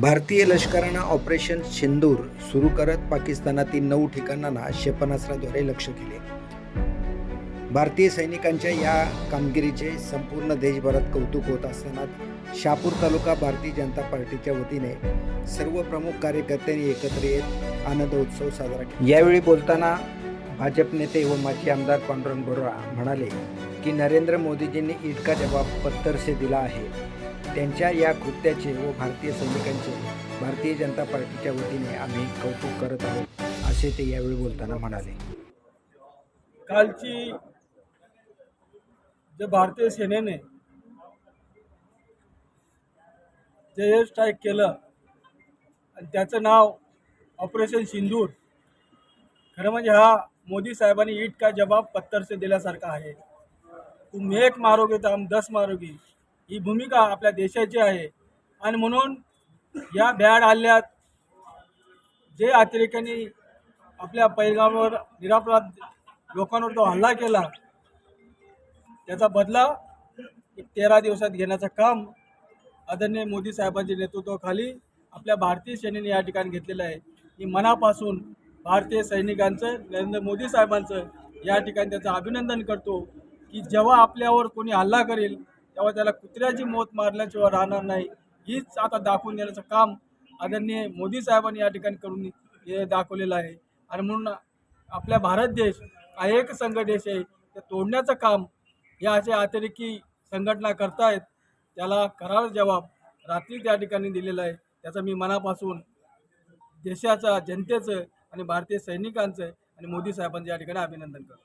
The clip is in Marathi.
भारतीय लष्करानं ऑपरेशन सिंदूर सुरू करत पाकिस्तानातील नऊ ठिकाणांना क्षेपणास्त्राद्वारे लक्ष केले. भारतीय सैनिकांच्या या कामगिरीचे संपूर्ण देशभरात कौतुक होत असताना शापूर तालुका भारतीय जनता पार्टीच्या वतीने सर्व प्रमुख कार्यकर्त्यांनी एकत्र येत आनंदोत्सव साजरा केला. यावेळी बोलताना भाजप नेते व माजी आमदार पांडुरंग बोरा म्हणाले की नरेंद्र मोदीजींनी इतका जबाब पत्तर से दिला आहे. त्यांच्या या कृत्याचे व भारतीय सैनिकांचे भारतीय जनता पार्टीच्या वतीने आम्ही कौतुक करत आहोत असे ते यावेळी बोलताना म्हणाले. कालची जे भारतीय सेनेने जे एअर स्ट्राईक केलं आणि त्याचं नाव ऑपरेशन सिंदूर खरं म्हणजे हा मोदी साहेबांनी ईट का जबाब पत्तर से दिल्यासारखा आहे. तुम्ही एक मारोगे तर आम दस मारोगे. ही भूमिका आपल्या देशाची आहे. आणि म्हणून या भ्याड हल्ल्यात जे अतिरेक्यांनी आपल्या पैगावर निरापराध लोकांवर तो हल्ला केला त्याचा बदला तेरा दिवसात घेण्याचं काम आदरणीय मोदी साहेबांच्या नेतृत्वाखाली आपल्या भारतीय सेनेने या ठिकाणी घेतलेलं आहे. की मनापासून भारतीय सैनिकांचं नरेंद्र मोदी साहेबांचं या ठिकाणी त्याचं अभिनंदन करतो की जेव्हा आपल्यावर कोणी हल्ला करेल तेव्हा त्याला कुत्र्याची मोत मारल्याशिवाय राहणार नाही. हीच आता दाखवून देण्याचं काम आदरणीय मोदी साहेबांनी या ठिकाणी करून हे दाखवलेलं आहे. आणि म्हणून आपल्या भारत देश हा एक संघ देश आहे. ते तोडण्याचं काम या अशा अतिरेकी संघटना करतायत. त्याला करार जबाब रात्री त्या ठिकाणी दिलेला आहे. त्याचं मी मनापासून देशाचा जनतेचं आणि भारतीय सैनिकांचं आणि मोदी साहेबांचं या ठिकाणी अभिनंदन करतो.